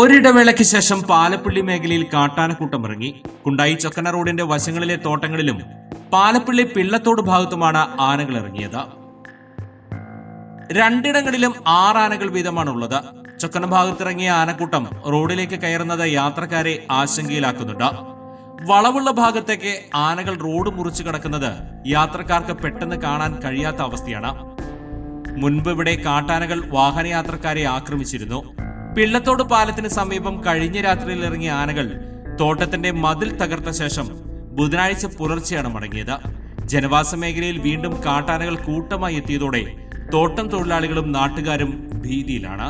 ഒരിടവേളയ്ക്ക് ശേഷം പാലപ്പള്ളി മേഖലയിൽ കാട്ടാനക്കൂട്ടം ഇറങ്ങി. കുണ്ടായി ചൊക്കന റോഡിന്റെ വശങ്ങളിലെ തോട്ടങ്ങളിലും പാലപ്പള്ളി പിള്ളത്തോട് ഭാഗത്തുമാണ് ആനകൾ ഇറങ്ങിയത്. രണ്ടിടങ്ങളിലും ആറാനകൾ വീതമാണ് ഉള്ളത് ചൊക്കന ഭാഗത്തിറങ്ങിയ ആനക്കൂട്ടം റോഡിലേക്ക് കയറുന്നത് യാത്രക്കാരെ ആശങ്കയിലാക്കുന്നുണ്ട്. വളവുള്ള ഭാഗത്തേക്ക് ആനകൾ റോഡ് മുറിച്ചു കടക്കുന്നത് യാത്രക്കാർക്ക് പെട്ടെന്ന് കാണാൻ കഴിയാത്ത അവസ്ഥയാണ്. മുൻപ് ഇവിടെ കാട്ടാനകൾ വാഹനയാത്രക്കാരെ ആക്രമിച്ചിരുന്നു. പിള്ളത്തോട് പാലത്തിന് സമീപം കഴിഞ്ഞ രാത്രിയിൽ ഇറങ്ങിയ ആനകൾ തോട്ടത്തിന്റെ മതിൽ തകർത്ത ശേഷം ബുധനാഴ്ച പുലർച്ചെയാണ് മടങ്ങിയത്. ജനവാസ മേഖലയിൽ വീണ്ടും കാട്ടാനകൾ കൂട്ടമായി എത്തിയതോടെ തോട്ടം തൊഴിലാളികളും നാട്ടുകാരും ഭീതിയിലാണ്.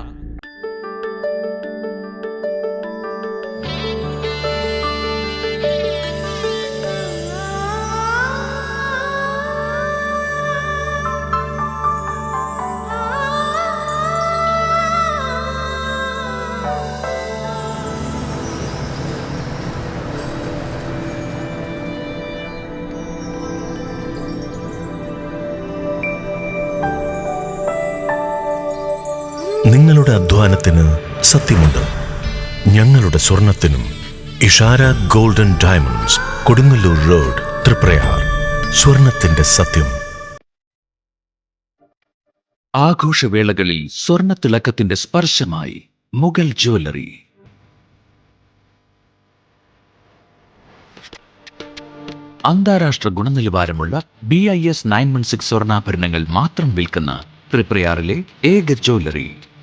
നിങ്ങളുടെ അധ്വാനത്തിന് സത്യമുണ്ട്. ഞങ്ങളുടെ സ്വർണത്തിനും Ishara golden diamonds Kodungallur road Triprayar. സ്വർണത്തിന്റെ സത്യം. ആഘോഷവേളകളിൽ സ്വർണ തിളക്കത്തിന്റെ സ്പർശമായി മുഗൾ ജ്വല്ലറി. അന്താരാഷ്ട്ര ഗുണനിലവാരമുള്ള B I S nine one six സ്വർണാഭരണങ്ങൾ മാത്രം വിൽക്കുന്ന ത്രിപ്രയാറിലെ ഏക ജ്വല്ലറി.